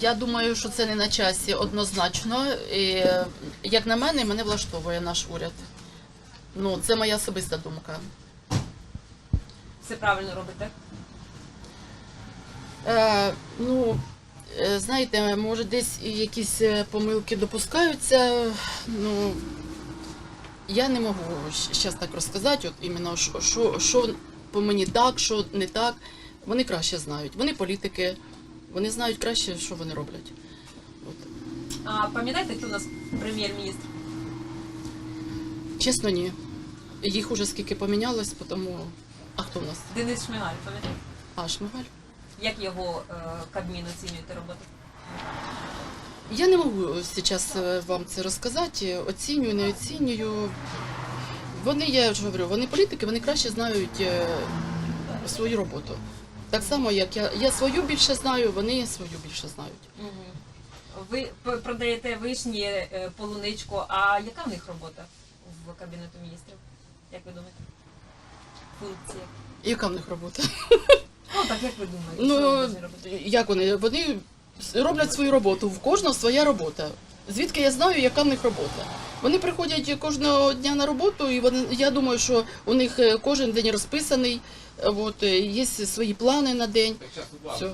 Я думаю, що це не на часі однозначно. І, як на мене, мене влаштовує наш уряд. Ну, це моя особиста думка. Все правильно робите. Е, ну, е, знаєте, може, десь якісь е, помилки допускаються. Ну, я не можу зараз так розказати, от іменно, що, що, що по мені так, що не так. Вони краще знають. Вони політики, вони знають краще, що вони роблять. От. А пам'ятаєте, хто у нас прем'єр-міністр? Чесно, ні. Їх уже скільки помінялось, тому. А хто в нас? Денис Шмигаль, пам'ятаєте? А, Шмигаль. Як його е, Кабмін оцінюєте роботу? Я не можу зараз вам це розказати. Оцінюю, не оцінюю. Вони, я ж говорю, вони політики, вони краще знають е, свою роботу. Так само, як я, я свою більше знаю, вони свою більше знають. Ви п- продаєте вишні, е, полуничку, а яка в них робота в Кабінету міністрів? Як ви думаєте? Функція. Яка в них робота? Ну так як ви думаєте, що вони Ну, як вони? Вони роблять свою роботу, в кожного своя робота. Звідки я знаю, яка в них робота? Вони приходять кожного дня на роботу, і вони, я думаю, що у них е, кожен день розписаний, от, е, є свої плани на день. Все.